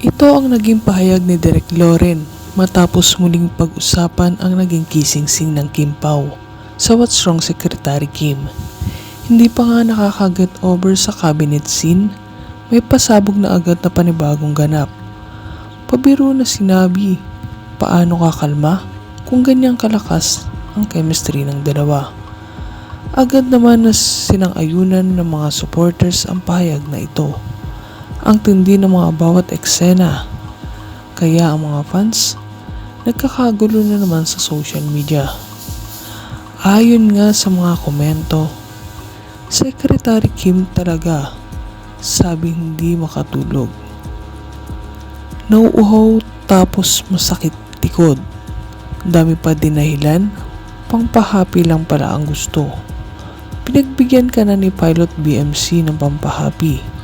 Ito ang naging pahayag ni Derek Loren matapos muling pag-usapan ang naging kissing-sing ng Kim Pao sa What's Wrong Secretary Kim. Hindi pa nga nakakaget over sa cabinet scene, may pasabog na agad na panibagong ganap. Pabiro na sinabi, paano kakalma kung ganyang kalakas ang chemistry ng dalawa. Agad naman na sinang-ayunan ng mga supporters ang pahayag na ito. Ang tindi ng mga bawat eksena. Kaya ang mga fans, nagkakagulo na naman sa social media. Ayon nga sa mga komento, Secretary Kim talaga sabi hindi makatulog. Nauuhaw tapos masakit likod. Dami pa din dahilan, pangpahapi lang pala ang gusto. Pinagbigyan ka na ni Pilot BMC ng pampahapi.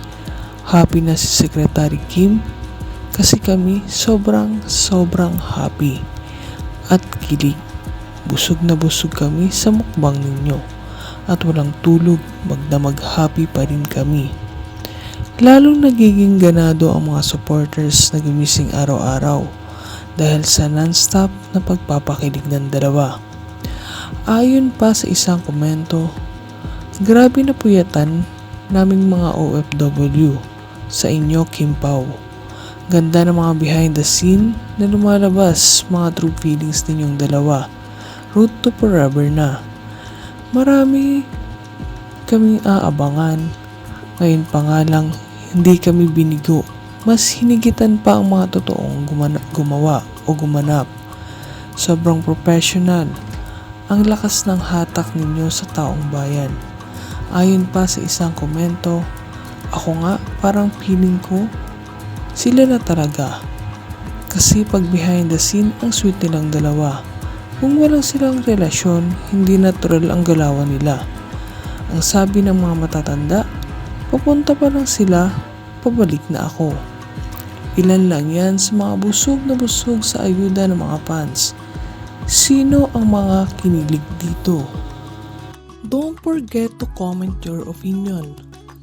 Happy na si Secretary Kim kasi kami sobrang sobrang happy at kilig. Busog na busog kami sa mukbang ninyo at walang tulog magdamag happy pa rin kami. Lalong nagiging ganado ang mga supporters na gumising araw-araw dahil sa non-stop na pagpapakilig ng dalawa. Ayon pa sa isang komento, grabe na puyatan naming mga OFW sa inyo Kim Pao. Ganda ng mga behind the scene na lumalabas mga true feelings ninyong dalawa. Root to forever na. Marami kaming aabangan. Ngayon pa nga lang, hindi kami binigo. Mas hinigitan pa ang mga totoong gumana- gumawa o gumanap. Sobrang professional. Ang lakas ng hatak ninyo sa taong bayan. Ayon pa sa isang komento, ako nga parang feeling ko sila na talaga. Kasi pag behind the scene, ang sweet nilang dalawa. Kung walang silang relasyon, hindi natural ang galawan nila. Ang sabi ng mga matatanda, papunta pa lang sila, pabalik na ako. Ilan lang yan sa mga busog na busog sa ayuda ng mga fans. Sino ang mga kinilig dito? Don't forget to comment your opinion,